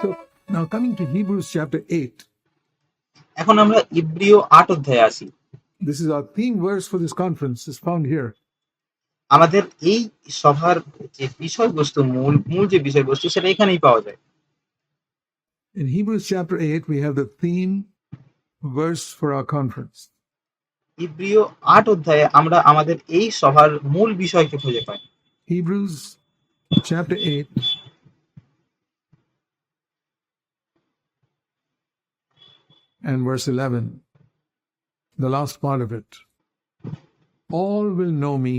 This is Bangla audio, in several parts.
So now coming to Hebrews chapter 8, এখন আমরা ইব্রিয় আট অধ্যায়ে আসি this is our theme verse for this conference, is found here. আমাদের এই সভার যে বিষয়বস্তু মূল মূল যে বিষয়বস্তু সেটা এখানেই পাওয়া যায় In Hebrews chapter 8, we have the theme verse for our conference. ইব্রিয় আট অধ্যায়ে আমরা আমাদের এই সভার মূল বিষয়কে খুঁজে পাই Hebrews chapter 8, and verse 11, the last part of it. All will know me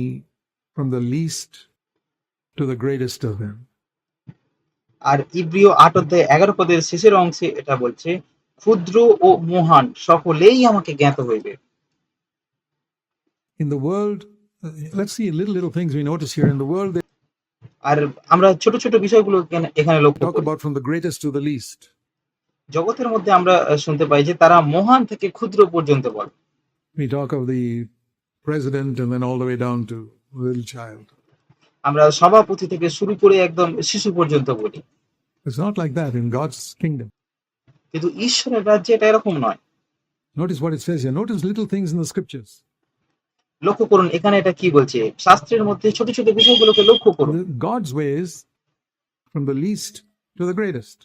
from the least to the greatest of them. আর ইব্রিয় আট অধ্যায়ে এগারো পদের শেষের অংশে এটা বলছে ক্ষুদ্র ও মহান সকলেই আমাকে জ্ঞাত হইবে In the world, uh, let's see little, little things we notice here. In the world, they আর আমরা ছোট ছোট বিষয়গুলো এখানে- এখানে লক্ষ্য talk করি about from the greatest to the least. জগতের মধ্যে আমরা শুনতে পাই যে তারা মহান থেকে ক্ষুদ্র পর্যন্ত বলে We talk of the president and then all the way down to little child. আমরা সভাপতি থেকে শুরু করে একদম শিশু পর্যন্ত বলি It's not like that in God's kingdom. কিন্তু ঈশ্বরের রাজ্যে এটা এরকম নয় Notice what it says here. Notice little things in the scriptures. লক্ষ্য করুন এখানে এটা কি বলছে শাস্ত্রের মধ্যে ছোট ছোট বিষয়গুলোকে লক্ষ্য করুন God's ways from the least to the greatest.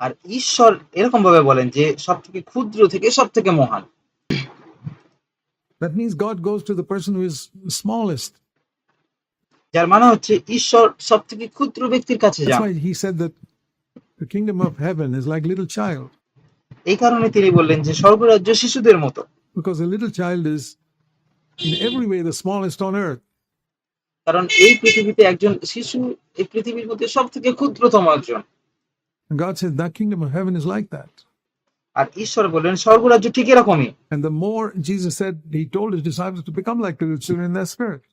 আর ঈশ্বর এরকম ভাবে বলেন যে সব থেকে ক্ষুদ্র থেকে সব থেকে মহান That means God goes to the person who is smallest. যার মানে হচ্ছে ঈশ্বর সব থেকে ক্ষুদ্র ব্যক্তির কাছে That's যান why he said that the kingdom of heaven is like little child, এই কারণে তিনি বললেন যে স্বর্গরাজ্য শিশুদের মতো because a little child is in every way the smallest on earth. কারণ এই পৃথিবীতে একজন শিশু এই পৃথিবীর মধ্যে সব থেকে ক্ষুদ্রতম একজন And God said that kingdom of heaven is like that. আর ঈশ্বর বললেন স্বর্গরাজ্য ঠিক এরকমই And the more Jesus said, he told his disciples to become like little children in their spirit.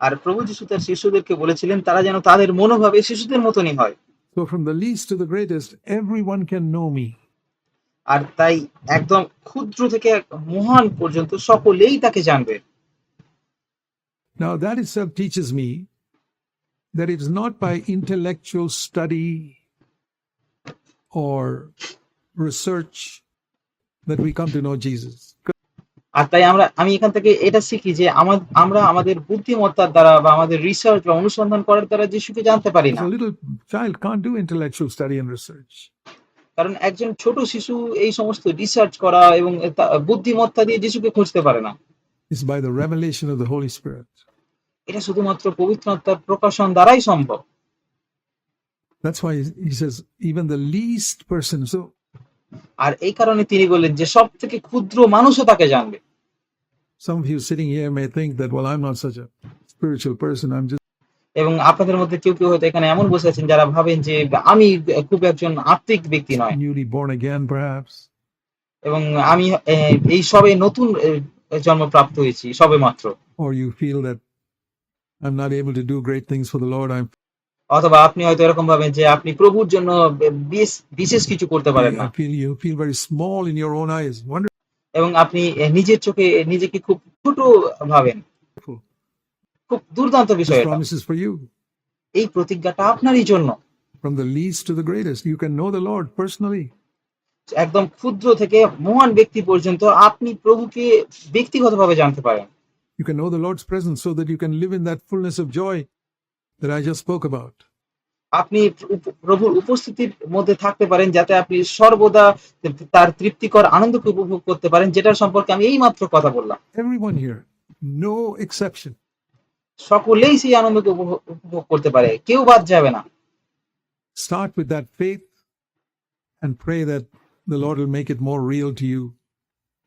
আর প্রভু যিশু তার শিশুদেরকে বলেছিলেন তারা যেন তাদের মনোভাবে শিশুদের মতনই হয় So from the least to the greatest, everyone can know me. আর তাই একদম ক্ষুদ্র থেকে মহান পর্যন্ত সকলেই তাকে জানবে Now that itself teaches me that it is not by intellectual study or research that we come to know Jesus. আর তাই আমরা আমি এখান থেকে এটা শিখি যে আমা- আমরা আমাদের বুদ্ধিমত্তার দ্বারা বা আমাদের রিসার্চ বা অনুসন্ধান করার দ্বারা যিশুকে জানতে পারি না little child can't do intellectual study and research. কারণ একজন ছোট শিশু এই সমস্ত রিসার্চ করা এবং বুদ্ধিমত্তা দিয়ে যিশুকে খুঁজতে পারে না It's by the revelation of the Holy Spirit. এটা শুধুমাত্র পবিত্রতার প্রকাশন দ্বারাই সম্ভব That's why he says, even the least person. So আর এই কারণে তিনি বললেন যে সব থেকে ক্ষুদ্র মানুষও তাকে জানবে some of you sitting here may think that, well, I'm not such a spiritual person. I'm just এবং আপনাদের মধ্যে কেউ কেউ হয়তো এখানে এমন বসে আছেন যারা ভাবেন যে আমি খুব একজন আত্মিক ব্যক্তি নয় newly born again, perhaps. এবং আমি আহ, এই সবে নতুন আহ, জন্মপ্রাপ্ত হয়েছি সবে মাত্র Or you feel that I'm not able to do great things for the Lord. I'm অথবা আপনি হয়তো এরকম ভাবেন যে আপনি প্রভুর জন্য বিশেষ কিছু করতে পারেন না. এবং আপনি নিজের চোখে নিজেকে খুব ছোট ভাবেন খুব দুর্দান্ত বিষয়. এই প্রতিজ্ঞাটা আপনারই জন্য From the least to the greatest, you can know the Lord personally. একদম ক্ষুদ্র থেকে মহান ব্যক্তি পর্যন্ত আপনি প্রভুকে ব্যক্তিগতভাবে জানতে পারেন You can know the Lord's presence so that you can live in that fullness of joy that I just spoke about. আপনি উপ- প্রভুর উপস্থিতির মধ্যে থাকতে পারেন যাতে আপনি সর্বদা তার তৃপ্তিকর আনন্দকে উপভোগ করতে পারেন যেটার সম্পর্কে আমি এই মাত্র কথা বললাম Everyone here, no exception. সকলেই সেই আনন্দকে উপভোগ উপভোগ করতে পারে কেউ বাদ যাবে না Start with that faith and pray that the Lord will make it more real to you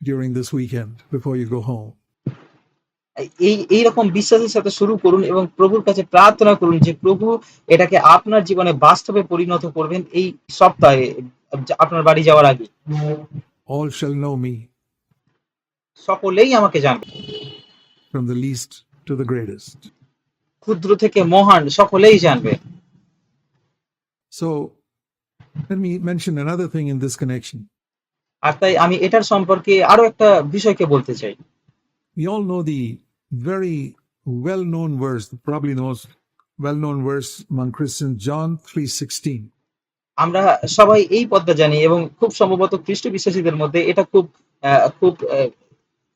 during this weekend before you go home. এই এইরকম বিশ্বাসের সাথে শুরু করুন এবং প্রভুর কাছে প্রার্থনা করুন যে প্রভু এটাকে আপনার জীবনে বাস্তবে পরিণত করবেন এই সপ্তাহে আপনার বাড়ি যাওয়ার আগে। All shall know me, সকলেই আমাকে জানবে। From the least to the greatest. ক্ষুদ্র থেকে মহান সকলেই জানবে। So, let me mention another thing in this connection. আর তাই আমি এটার সম্পর্কে আরও একটা বিষয়কে বলতে চাই। We all know the very well known verse, probably the most well known verse among Christians, John 3:16. আমরা সবাই এই পদটা জানি এবং খুব সম্ভবত খ্রিস্ট বিশ্বাসীদের মধ্যে এটা খুব আহ, খুব আহ,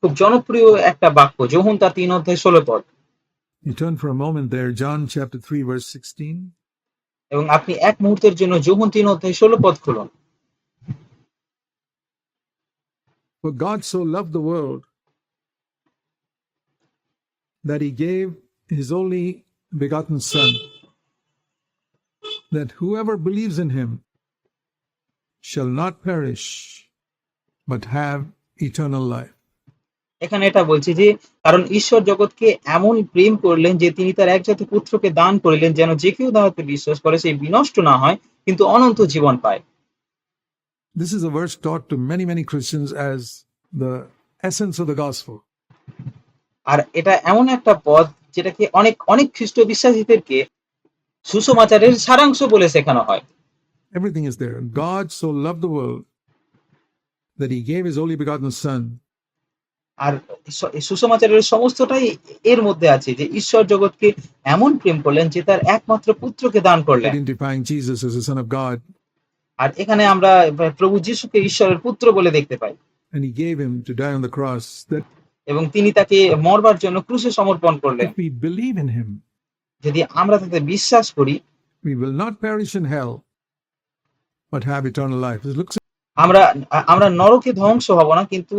খুব জনপ্রিয় একটা বাক্য যোহন তার তিন অধ্যায় ষোলো পদ You turn for a moment there, John chapter 3, verse 16. এবং আপনি এক মুহূর্তের জন্য যোহন তিন অধ্যায় ষোলো পদ খুলুন For God so loved the world that he gave his only begotten Son, that whoever believes in him shall not perish, but have eternal life. এখানে এটা বলছি যে কারণ ঈশ্বর জগৎকে এমন প্রেম করলেন যে তিনি তার একজাত পুত্রকে দান করিলেন যেন যে কেউ তাহাতে বিশ্বাস করে সেই বিনষ্ট না হয় কিন্তু অনন্ত জীবন পায় This is a verse taught to many, many Christians as the essence of the gospel. আর এটা এমন একটা পদ যেটাকে অনেক অনেক খ্রিস্ট বিশ্বাসীদেরকে সুসমাচারের সারাংশ বলে শেখানো হয়। Everything is there. God so loved the world that he gave his only begotten Son, আর সুসমাচারের সমস্তটাই এর মধ্যে আছে যে ঈশ্বর জগৎকে এমন প্রেম করলেন যে তার একমাত্র পুত্রকে দান করলেন। Identifying Jesus as the Son of God, আর এখানে আমরা প্রভু যিশুকে ঈশ্বরের পুত্র বলে দেখতে পাই। And he gave him to die on the cross that এবং তিনি তাকে মরবার জন্য ক্রুশে সমর্পণ করলেন যদি আমরা তাতে বিশ্বাস করি we will not perish in hell, but have eternal life. It looks আমরা আমরা নরকে ধ্বংস হব না কিন্তু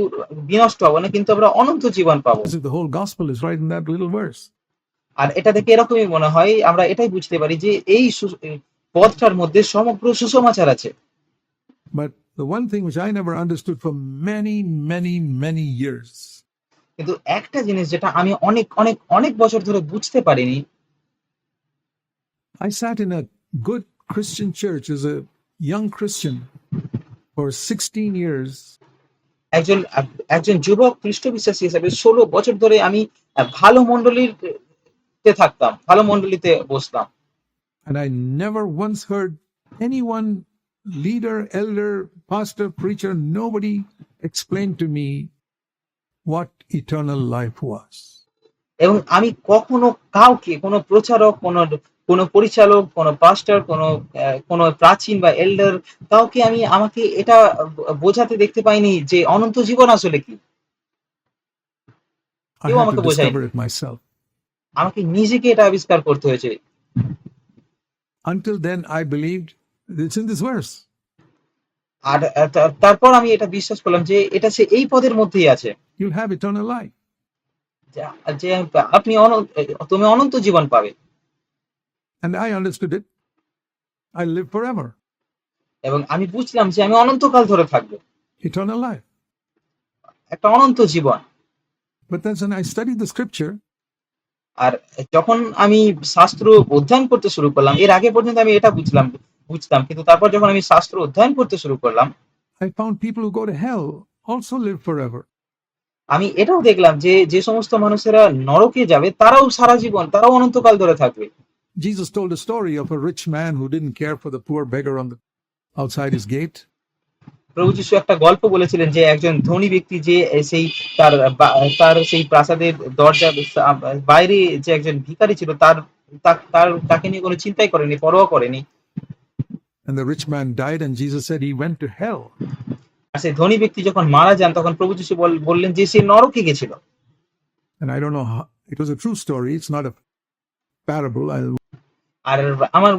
বিনষ্ট হব না কিন্তু আমরা অনন্ত জীবন পাবো the whole gospel is right in that little verse. আর এটা দেখে এরকমই মনে হয় আমরা এটাই বুঝতে পারি যে এই পথটার মধ্যে সমগ্র সুসমাচার আছে But the one thing which I never understood for many, many, many years কিন্তু একটা জিনিস যেটা আমি অনেক অনেক অনেক বছর ধরে বুঝতে পারিনি I sat in a good Christian church as a young Christian for 16 years, একজন একজন যুবক খ্রিস্ট বিশ্বাসী হিসেবে ষোলো বছর ধরে আমি ভালো মন্ডলীতে থাকতাম ভালো মন্ডলীতে বসতাম and I never once heard anyone, leader, elder, pastor, preacher, nobody explain to me what eternal life was. এবং আমি কখনো কাউকে কোনো প্রচারক কোনো কোনো পরিচালক কোনো পাস্টার কোনো কোনো প্রাচীন বা এল্ডার কাউকে আমি আমাকে এটা বোঝাতে দেখতে পাইনি যে অনন্ত জীবন আসলে কি। কেউ আমাকে discover আমাকে নিজেকে এটা আবিষ্কার করতে হয়েছে। Until then, I believed it's in this verse. আর তারপর আমি এটা বিশ্বাস করলাম যে এটা সে এই পদের মধ্যেই আছে। You'll have eternal life. যে- যে আপনি অনন্ত তুমি অনন্ত জীবন পাবে And I understood it. I live forever. এবং আমি বুঝলাম যে আমি অনন্তকাল ধরে থাকব Eternal life. একটা অনন্ত জীবন But then when I studied the scripture, আর যখন আমি শাস্ত্র অধ্যয়ন করতে শুরু করলাম এর আগে পর্যন্ত আমি এটা বুঝলাম বুঝতাম কিন্তু তারপর যখন আমি শাস্ত্র অধ্যয়ন করতে শুরু করলাম I found people who go to hell also live forever. আমি এটাও দেখলাম যে যে সমস্ত মানুষেরা নরকে যাবে তারাও সারা জীবন তারাও অনন্তকাল ধরে থাকবে Jesus told a story of a rich man who didn't care for the poor beggar on the outside his gate. প্রভু যিশু একটা গল্প বলেছিলেন যে একজন ধনী ব্যক্তি যে সেই তার তার সেই প্রাসাদের দরজা বাইরে যে একজন ভিখারি ছিল তার তার তাকে নিয়ে কোনো চিন্তাই করেনি পরোয়া করেনি And the rich man died, and Jesus said he went to hell. আর সেই ধনী ব্যক্তি যখন মারা যান তখন প্রভু যিশু বললেন যে সে নরকে গেছিল And I don't know how it was a true story, it's not a parable. I, আর আমার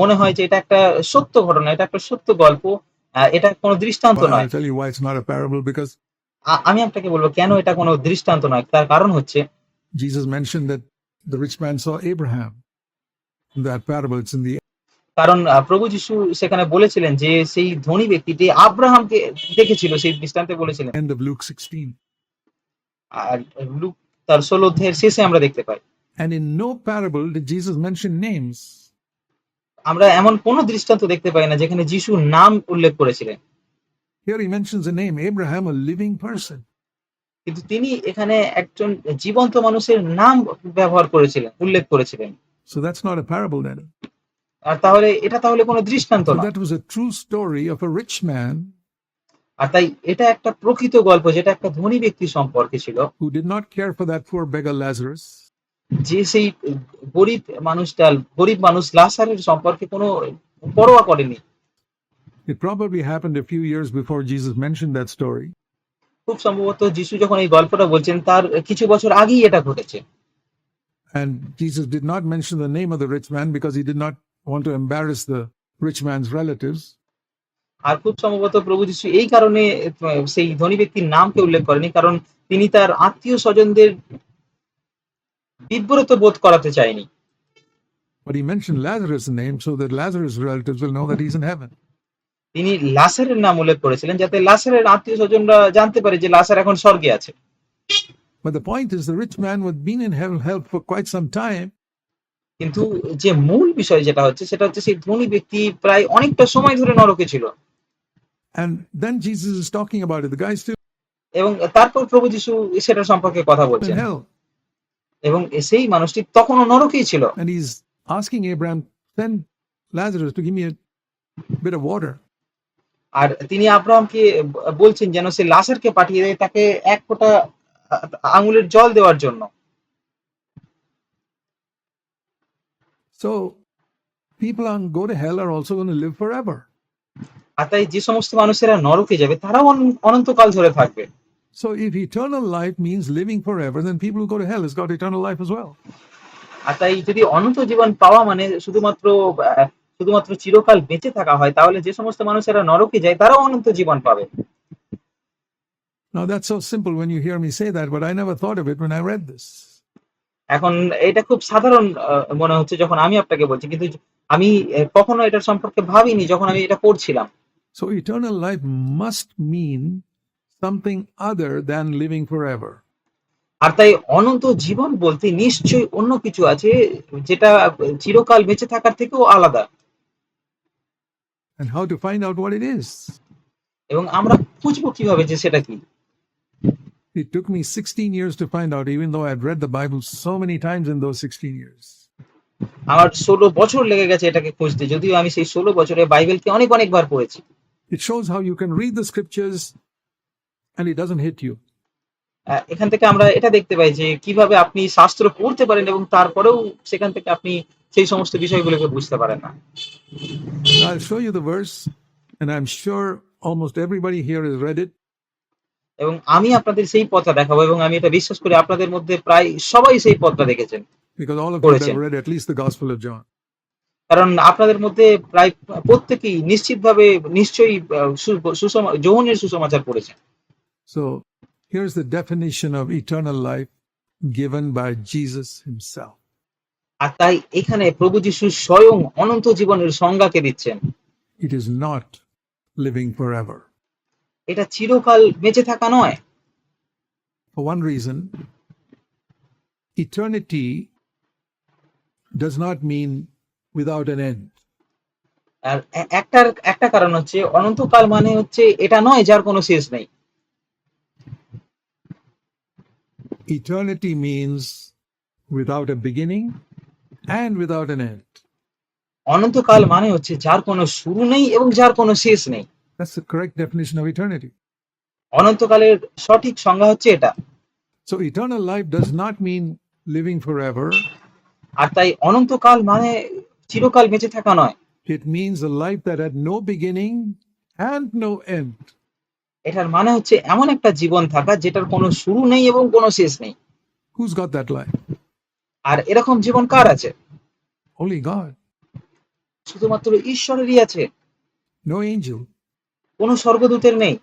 মনে হয় যে এটা একটা সত্য ঘটনা এটা একটা সত্য গল্প এটা কোনো দৃষ্টান্ত নয় I'll tell you why it's not a parable because আমি আপনাকে বলব কেন এটা কোনো দৃষ্টান্ত নয় তার কারণ হচ্ছে Jesus mentioned that the rich man saw Abraham. In that parable, it's in the কারণ প্রভু যিশু সেখানে বলেছিলেন যে সেই ধনী ব্যক্তিটি আব্রাহামকে দেখেছিল সেই দৃষ্টান্তে বলেছিলেন end of Luke 16. আর লুক তার ষোলো অধ্যায়ের শেষে আমরা দেখতে পাই And in no parable did Jesus mention names. আমরা এমন কোন দৃষ্টান্ত দেখতে পাই না যেখানে যিশু নাম উল্লেখ করেছিলেন Here he mentions the name Abraham, a living person. কিন্তু তিনি এখানে একজন জীবন্ত মানুষের নাম ব্যবহার করেছিলেন উল্লেখ করেছিলেন So that's not a parable then. আর তাহলে এটা তাহলে কোন দৃষ্টান্ত না। That was a true story of a rich man আর তাই এটা একটা প্রকৃত গল্প যেটা একটা ধনী ব্যক্তি সম্পর্কে ছিল। Who did not care for that poor beggar Lazarus যে সেই গরিব মানুষটা গরিব মানুষ লাসারের সম্পর্কে কোনো পরোয়া করেনি। It probably happened a few years before Jesus mention that story খুব সম্ভবত যিশু যখন এই গল্পটা বলছেন তার কিছু বছর আগেই এটা ঘটেছে। And jesus did not mention the name of the rich man because he did not want to embarrass the rich man's relatives. আর খুব সম্ভবত প্রভু যিশু এই কারণে আহ, সেই ধনী ব্যক্তির নামকে উল্লেখ করেনি কারণ তিনি তার আত্মীয় স্বজনদের বিব্রত বোধ করাতে চায়নি But he mentioned Lazarus' name so that Lazarus' relatives will know that he's in heaven. তিনি লাসারের নাম উল্লেখ করেছিলেন যাতে লাসারের আত্মীয় স্বজনরা জানতে পারে যে লাসার এখন স্বর্গে আছে But the point is, the rich man had been in hell hell for quite some time, কিন্তু যে মূল বিষয় যেটা হচ্ছে সেটা হচ্ছে সেই ধনী ব্যক্তি প্রায় অনেকটা সময় ধরে নরকে ছিল। And then Jesus is talking about it. The guy's still এবং তারপর প্রভু যিশু সেটা সম্পর্কে কথা বলছেন। এবং সেই মানুষটি তখনও নরকেই ছিল। And he's asking Abraham, "Send Lazarus to give me a bit of water." আর তিনি আব্রাহামকে বলছেন যেন সে লাসারকে পাঠিয়ে দেয় তাকে এক ফোঁটা আঙুলের জল দেওয়ার জন্য। So, people who go to hell are also going to live forever. আর তাই যে সমস্ত মানুষেরা নরকে যাবে তারাও অন- অনন্তকাল ধরে থাকবে So, if eternal life means living forever, then people who go to hell has got eternal life as well. আর তাই যদি অনন্ত জীবন পাওয়া মানে শুধুমাত্র আহ, শুধুমাত্র চিরকাল বেঁচে থাকা হয় তাহলে যে সমস্ত মানুষেরা নরকে যায় তারাও অনন্ত জীবন পাবে Now, that's so simple when you hear me say that, but I never thought of it when I read this. এখন এটা খুব সাধারণ মনে হচ্ছে যখন আমি আপনাকে বলছি কিন্তু আমি কখনো এটার সম্পর্কে ভাবিনি যখন আমি এটা পড়ছিলাম So, eternal life must mean something other than living forever. আর তাই অনন্ত জীবন বলতে নিশ্চয়ই অন্য কিছু আছে যেটা চিরকাল বেঁচে থাকার থেকেও আলাদা And how to find out what it is? এবং আমরা খুঁজবো কীভাবে যে সেটা কি It took me 16 years to find out, even though I'd read the Bible so many times in those 16 years. আমার ষোলো বছর লেগে গেছে এটাকে খুঁজতে যদিও আমি সেই ষোলো বছরে বাইবেলকে অনেক অনেকবার পড়েছি It shows how you can read the scriptures and it doesn't hit you. আহ, এখান থেকে আমরা এটা দেখতে পাই যে কিভাবে আপনি শাস্ত্র পড়তে পারেন এবং তারপরেও সেখান থেকে আপনি সেই সমস্ত বিষয়গুলোকে বুঝতে পারেন না I'll show you the verse, and I'm sure almost everybody here has read it. এবং আমি আপনাদের সেই পথটা দেখাবো এবং আমি এটা বিশ্বাস করি আপনাদের মধ্যে প্রায় সবাই সেই পথটা দেখেছেন. কারণ আপনাদের মধ্যে প্রায় প্রত্যেকেই নিশ্চিতভাবে নিশ্চয়ই যৌনের সুসমাচার পড়েছেন So here's the definition of eternal life given by Jesus himself. আর তাই এখানে প্রভু যিশু স্বয়ং অনন্ত জীবনের সংজ্ঞাকে দিচ্ছেন It is not living forever. এটা চিরকাল বেঁচে থাকা নয় For one reason, eternity does not mean without an end. আর একটার একটা কারণ হচ্ছে অনন্তকাল মানে হচ্ছে এটা নয় যার কোনো শেষ নেই Eternity means without a beginning and without an end. অনন্তকাল মানে হচ্ছে যার কোনো শুরু নেই এবং যার কোনো শেষ নেই That's the correct definition of eternity. অনন্তকালের সঠিক সংজ্ঞা হচ্ছে এটা So, eternal life does not mean living forever, আর তাই অনন্তকাল মানে চিরকাল বেঁচে থাকা নয় it means a life that had no beginning and no end. এটার মানে হচ্ছে এমন একটা জীবন থাকা যেটার কোনো শুরু নেই এবং কোনো শেষ নেই Who's got that life? আর এরকম জীবন কার আছে Only God, শুধুমাত্র ঈশ্বরেরই আছে no angel. কোনো স্বর্গদূতের নেই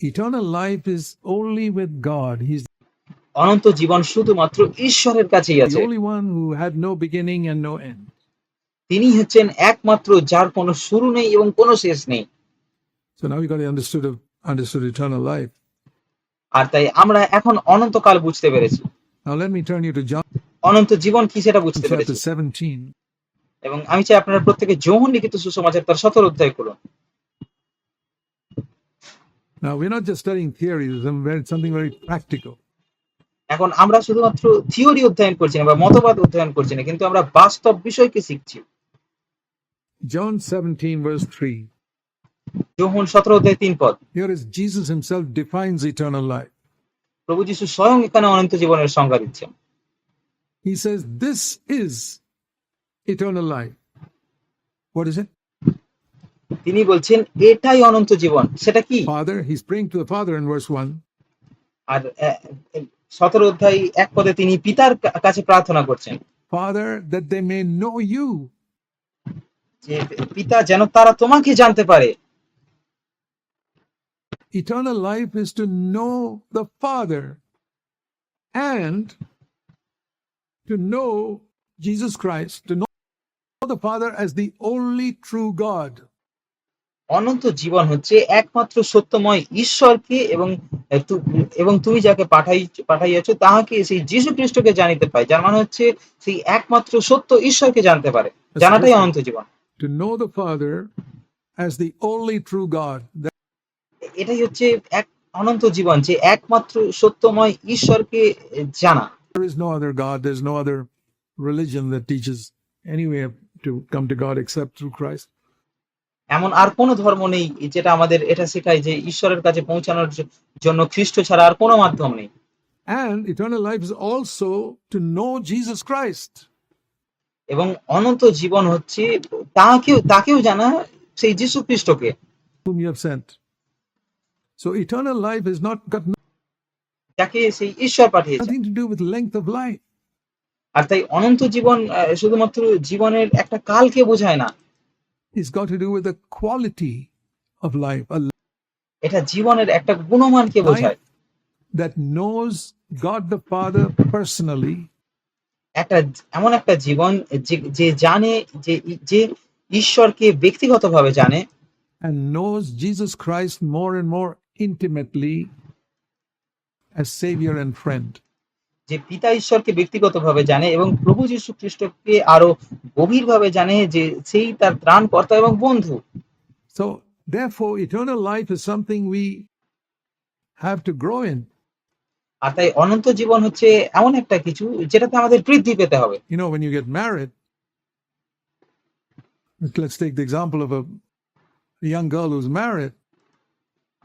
Eternal life is only with God. He's অনন্ত জীবন শুধুমাত্র ঈশ্বরের কাছেই the আছে only one who had no beginning and no end. তিনি হচ্ছেন একমাত্র যার কোনো শুরু নেই এবং কোনো শেষ নেই So now we got to understood of understood eternal life. আর তাই আমরা এখন অনন্তকাল বুঝতে পেরেছি Now let me turn you to John অনন্ত জীবন কি সেটা বুঝতে chapter পেরেছি 17. এবং আমি চাই আপনারা প্রত্যেকে যৌন লিখিত সুসমাচার তার সতর অধ্যায় করুন Now we're not just studying theory, there's something very practical. এখন আমরা শুধুমাত্র থিওরি অধ্যয়ন করছি না বা মতবাদ অধ্যয়ন করছি না কিন্তু আমরা বাস্তব বিষয়কে শিখছি John 17, verse 3. যৌন সতেরো অধ্যায় তিন পদ Here is Jesus himself defines eternal life. প্রভু যিশু স্বয়ং এখানে অনন্ত জীবনের সংজ্ঞা দিচ্ছেন He says, This is eternal life. What is it? তিনি বলছেন এটাই অনন্ত জীবন সেটা কি Father, he's praying to the Father in verse 1 আর সতেরো অধ্যায় এক পদে তিনি পিতার কাছে প্রার্থনা করছেন Father, that they may know you. যে পিতা যেন তারা তোমাকে জানতে পারে Eternal life is to know the Father and to know Jesus Christ, to know the Father as the only true God. অনন্ত জীবন হচ্ছে একমাত্র সত্যময় ঈশ্বরকে এবং এবং তুমি যাকে পাঠাই পাঠাইয়াছো তাহাকে সেই যীশু খ্রিস্টকে জানিতে পায় যার মানে হচ্ছে সেই একমাত্র সত্য ঈশ্বরকে জানতে পারে জানাটাই অনন্ত জীবন To know the Father as the only true God. এটাই হচ্ছে এক অনন্ত জীবন যে একমাত্র সত্যময় ঈশ্বরকে জানা there is no other God, there's no other religion that teaches any way to come to God except through Christ. এমন আর কোনো ধর্ম নেই যেটা আমাদের এটা শেখায় যে ঈশ্বরের কাছে পৌঁছানোর জন্য খ্রিস্ট ছাড়া আর কোনো মাধ্যম নেই And eternal life is also to know Jesus Christ. এবং অনন্ত জীবন হচ্ছে তাকেও তাকেও জানা সেই যীশু খ্রিস্টকে whom you have sent. So eternal life has not got যাকে সেই ঈশ্বর পাঠিয়েছে nothing to do with length of life. আর তাই অনন্ত জীবন শুধুমাত্র জীবনের একটা কালকে বোঝায় না It's got to do with the quality of life, a এটা জীবনের একটা গুণমানকে বোঝায় life that knows God the Father personally একটা এমন একটা জীবন যে যে জানে যে যে ঈশ্বরকে ব্যক্তিগতভাবে জানে and knows Jesus Christ more and more intimately as Savior and friend. যে পিতা ঈশ্বরকে ব্যক্তিগতভাবে জানে এবং প্রভু যীশু খ্রিস্টকে আরও গভীরভাবে জানে যে সেই তার ত্রাণ কর্তা এবং বন্ধু। So therefore eternal life is something we have to grow আর তাই অনন্ত জীবন হচ্ছে এমন একটা কিছু যেটাতে আমাদের বৃদ্ধি পেতে হবে। You know when you get of a girl who is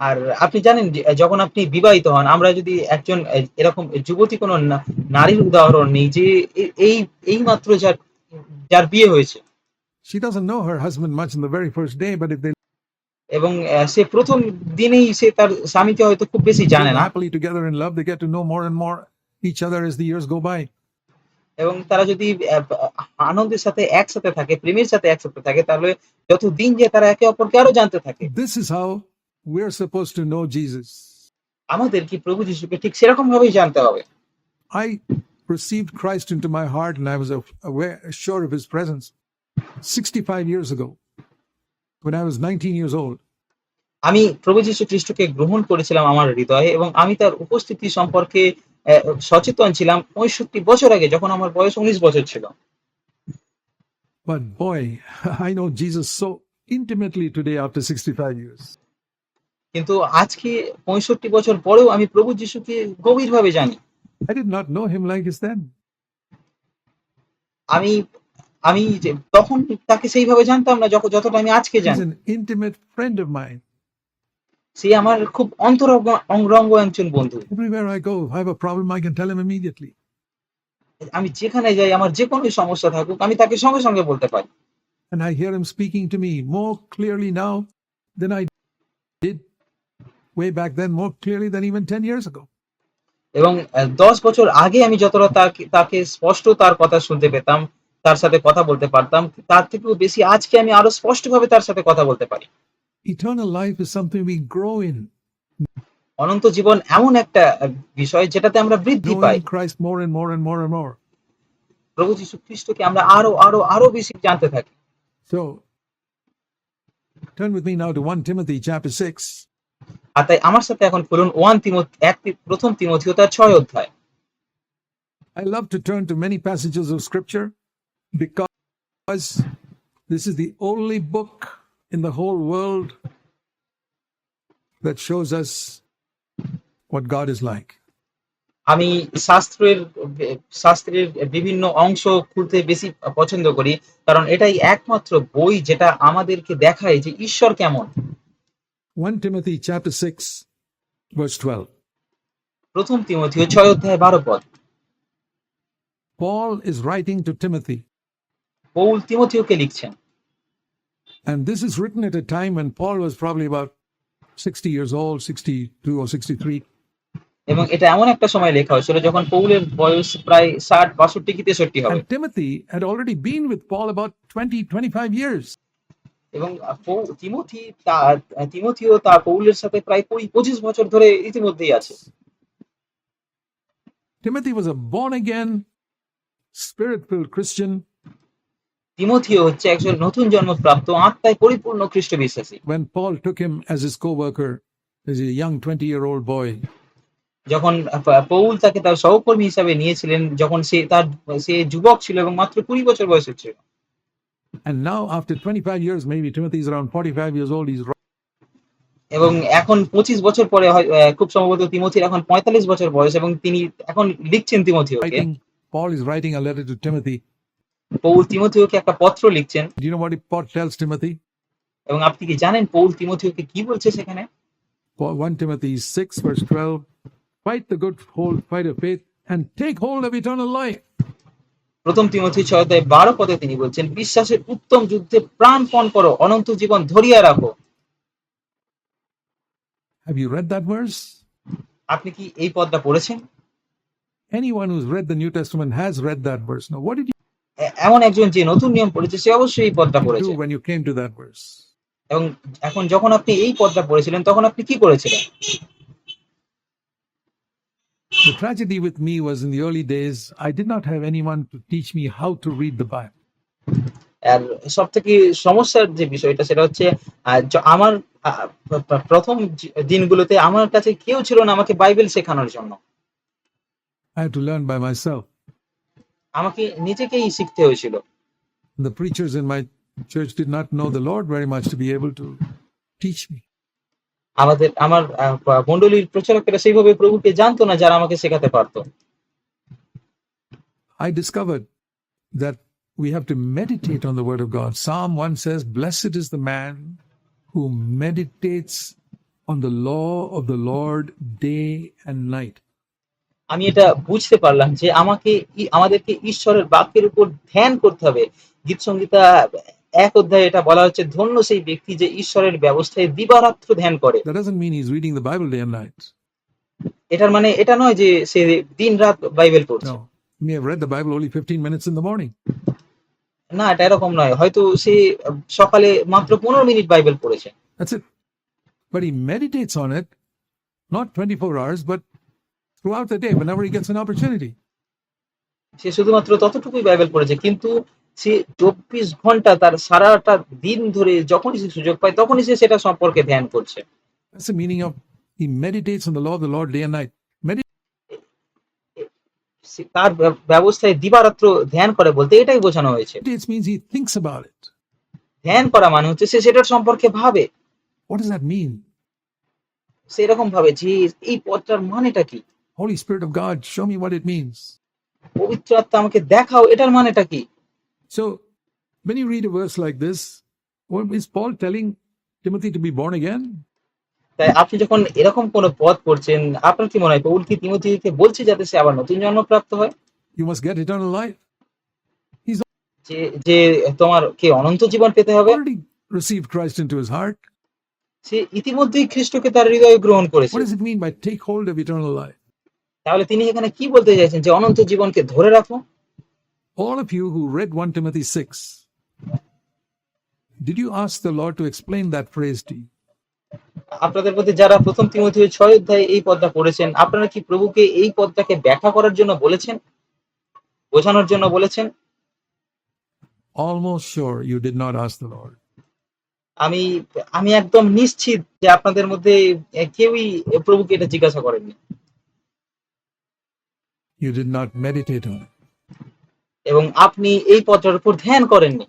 আর আপনি জানেন যে যখন আপনি বিবাহিত হন আমরা যদি একজন এরকম যুবতী কোনো নারীর উদাহরণ নিই যে এই এই মাত্র যার যার বিয়ে হয়েছে। She doesn't know her husband much in the very first day, but if they এবং সে প্রথম দিনেই সে তার স্বামীকে হয়তো খুব বেশি জানে না। Happily together in love, they get to know more and more each other as the years go by. এবং তারা যদি আনন্দের সাথে একসাথে থাকে প্রেমের সাথে একসাথে থাকে তাহলে যত দিন যায় তারা একে অপরকে আরও জানতে থাকে। This is how we're supposed to know Jesus. আমাদের কি প্রভু যিশুকে ঠিক সেরকম ভাবেই জানতে হবে I received Christ into my heart and I was aware, sure of his presence 65 years ago when I was 19 years old. আমি প্রভু যীশু খ্রিস্টকে গ্রহণ করেছিলাম আমার হৃদয়ে এবং আমি তার উপস্থিতি সম্পর্কে সচেতন ছিলাম পঁয়ষট্টি বছর আগে যখন আমার বয়স উনিশ বছর ছিল But boy, I know Jesus so intimately today after 65 years. কিন্তু আজকে পঁয়ষট্টি বছর পরেও আমি প্রভু যিশুকে গভীরভাবে জানি। আমি আমি তখন তাকে সেইভাবে জানতাম না যখন যতটা আমি আজকে জানি। সে আমার খুব অন্তরঙ্গ অঙ্গ একজন বন্ধু। আমি যেখানে যাই আমার যে কোনো সমস্যা থাকুক আমি তাকে সঙ্গে সঙ্গে বলতে পারি। And I hear more clearly now than I way back then, more clearly than even 10 years ago. এবং আহ, দশ বছর আগে আমি যতটা তাকে তাকে স্পষ্ট তার কথা শুনতে পেতাম তার সাথে কথা বলতে পারতাম তার থেকেও বেশি আজকে আমি আরো স্পষ্টভাবে তার সাথে কথা বলতে পারি Eternal life is something we grow in, অনন্ত জীবন এমন একটা আহ, বিষয় যেটাতে আমরা বৃদ্ধি পাই knowing Christ more and more and more and more. প্রভু যীশু খ্রিস্টকে আমরা আরো আরো আরো বেশি জানতে থাকি So, turn with me now to 1 Timothy chapter 6. আর তাই আমার সাথে এখন খুলুন ওয়ান তিমোথ এক প্রথম তিমথিও তার ছয় অধ্যায় I love to turn to many passages of scripture because this is the only book in the whole world that shows us what God is like. আমি শাস্ত্রের শাস্ত্রের বিভিন্ন অংশ খুলতে বেশি পছন্দ করি কারণ এটাই একমাত্র বই যেটা আমাদেরকে দেখায় যে ঈশ্বর কেমন 1 Timothy chapter 6, verse 12. প্রথম তিমথিও ছয় অধ্যায় বারো পদ Paul is writing to Timothy, Paul তিমথিওকে লিখছেন And this is written at a time when Paul was probably about 60 years old, 62 or 63. এবং এটা এমন একটা সময় লেখা হয়েছিল যখন পৌলের বয়স প্রায় ষাট বাষট্টি কি তেষট্টি হবে And Timothy had already been with Paul about 20, 25 years. এবং তিমোথি তার তিমোথিও তার পৌলের সাথে প্রায় কুড়ি পঁচিশ বছর ধরে ইতিমধ্যেই আছে। Timothy was a born again, spirit filled Christian. তিমোথিও হচ্ছে একজন নতুন জন্মপ্রাপ্ত আত্মায় পরিপূর্ণ খ্রিস্ট বিশ্বাসী। When Paul took him as his co worker as a young 20 year old boy. যখন পৌল তাকে তার সহকর্মী হিসাবে নিয়েছিলেন যখন সে তার সে যুবক ছিল এবং মাত্র কুড়ি বছর বয়সের ছিল। And now, after 25 years, maybe Timothy's around 45 years old, he's এবং এখন পঁচিশ বছর পরে হয়- আহ, খুব সম্ভবত তিমোথির এখন পঁয়তাল্লিশ বছর বয়স এবং তিনি এখন লিখছেন তিমোথিওকে writing, Paul is writing a letter to Timothy. Paul তিমোথিওকে একটা পত্র লিখছেন Do you know what Paul tells Timothy? এবং আপনি কি জানেন পৌল তিমোথিওকে কি বলছে সেখানে Paul- 1 Timothy 6, verse 12 Fight the good hold, fight of faith, and take hold of eternal life. প্রথম তিমোথি ছয় অধ্যায় বারো পদে তিনি বলছেন বিশ্বাসের উত্তম যুদ্ধে প্রাণপণ করো অনন্ত জীবন ধরিয়া রাখো Have you read that verse? আপনি কি এই পদটা পড়েছেন Anyone who's read the New Testament has read that verse. Now, what did you এমন একজন যে নতুন নিয়ম পড়েছে সে অবশ্যই এই পদটা পড়েছে when you came to that verse? এবং এখন যখন আপনি এই পদটা পড়েছিলেন তখন আপনি কি করেছিলেন The tragedy with me was in the early days, I did not have anyone to teach me how to read the Bible. আর সব থেকে সমস্যার যে বিষয়টা সেটা হচ্ছে আহ, য- আমার আহ, প্র- প্র- প্রথম জি- দিনগুলোতে আমার কাছে কেউ ছিল না আমাকে বাইবেল শেখানোর জন্য I had to learn by myself. আমাকে নিজেকেই শিখতে হয়েছিল The preachers in my church did not know the Lord very much to be able to teach me. আমাদের আমার মণ্ডলীর প্রচারকেরা সেইভাবে প্রভুকে জানতো না যারা আমাকে শেখাতে পারতো I discovered that we have to meditate on the Word of God. Psalm 1 says, Blessed is the man who meditates on the law of the Lord day and night. আমি এটা বুঝতে পারলাম যে আমাকে আমাদেরকে ঈশ্বরের বাক্যের উপর ধ্যান করতে হবে গীত সংগীতা এক অধ্যায়ে এটা বলা হচ্ছে ধন্য সেই ব্যক্তি যে ঈশ্বরের ব্যবস্থায় দিবারাত্র ধ্যান করে. এটার মানে এটা নয় যে সে দিন রাত বাইবেল পড়ছে may have read the Bible only 15 minutes in the morning. না এটা এরকম নয় হয়তো সে সকালে মাত্র পনেরো মিনিট বাইবেল পড়েছে That's it. But he meditates on it, not 24 hours, but throughout the day, whenever he gets an opportunity. সে শুধুমাত্র ততটুকুই বাইবেল পড়েছে কিন্তু সে চব্বিশ ঘণ্টা তার সারাটা দিন ধরে যখনই সে সুযোগ পায় তখনই সে সেটা সম্পর্কে ধ্যান করছে That's the meaning of he meditates on the law of the Lord day and night. সে তার ব্যবস্থায় দিবারাত্র ধ্যান করে বলতে এটাই বোঝানো হয়েছে Meditates means he thinks about it. ধ্যান করা মানে হচ্ছে সে সেটার সম্পর্কে ভাবে What does that mean? সে এরকম ভাবে যে এই পথটার মানেটা কি Holy Spirit of God, show me what it means. পবিত্র আত্মা আমাকে দেখাও এটার মানেটা কি So, when you read a verse like this, what is Paul telling Timothy to be born again? তাই আপনি যখন এরকম কোন পদ পড়ছেন আপনার কি মনে হয় পৌল কি তিমোথীকে বলছে যাতে সে আবার নতুন জন্মপ্রাপ্ত হয় You must get eternal life. যে যে তোমার কে অনন্ত জীবন পেতে হবে Already received Christ into his heart. সে ইতিমধ্যেই খ্রিস্টকে তার হৃদয়ে গ্রহণ করেছে What does it mean by take hold of eternal life? তাহলে তিনি এখানে কি বলতে চাইছেন যে অনন্ত জীবনকে ধরে রাখো All of you who read 1 Timothy 6, did you ask the Lord to explain that phrase to you? আপনাদের মধ্যে যারা প্রথম তিমোথী ছয় অধ্যায়ে এই পদটা পড়েছেন আপনারা কি প্রভুকে এই পদটাকে ব্যাখ্যা করার জন্য বলেছেন বোঝানোর জন্য বলেছেন Almost sure you did not ask the Lord. আমি আমি একদম নিশ্চিত যে আপনাদের মধ্যে কেউই প্রভুকে এটা জিজ্ঞাসা করেননি You did not meditate on it. এবং আপনি এই পত্রের উপর ধ্যান করেননি।